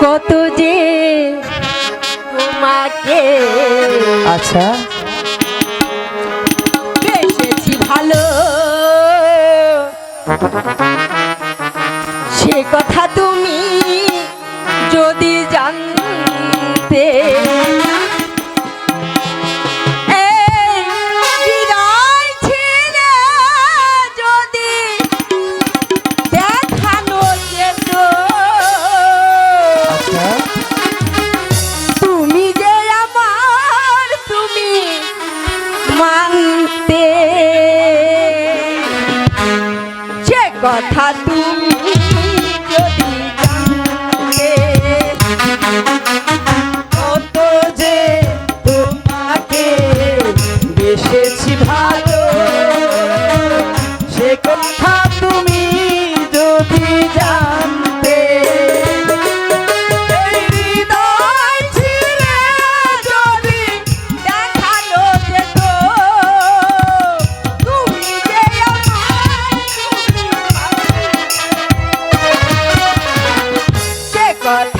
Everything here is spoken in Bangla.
কত যে তোমাকে আচ্ছা। বেসেছি ভালো। সে কথা তো কথা Bye.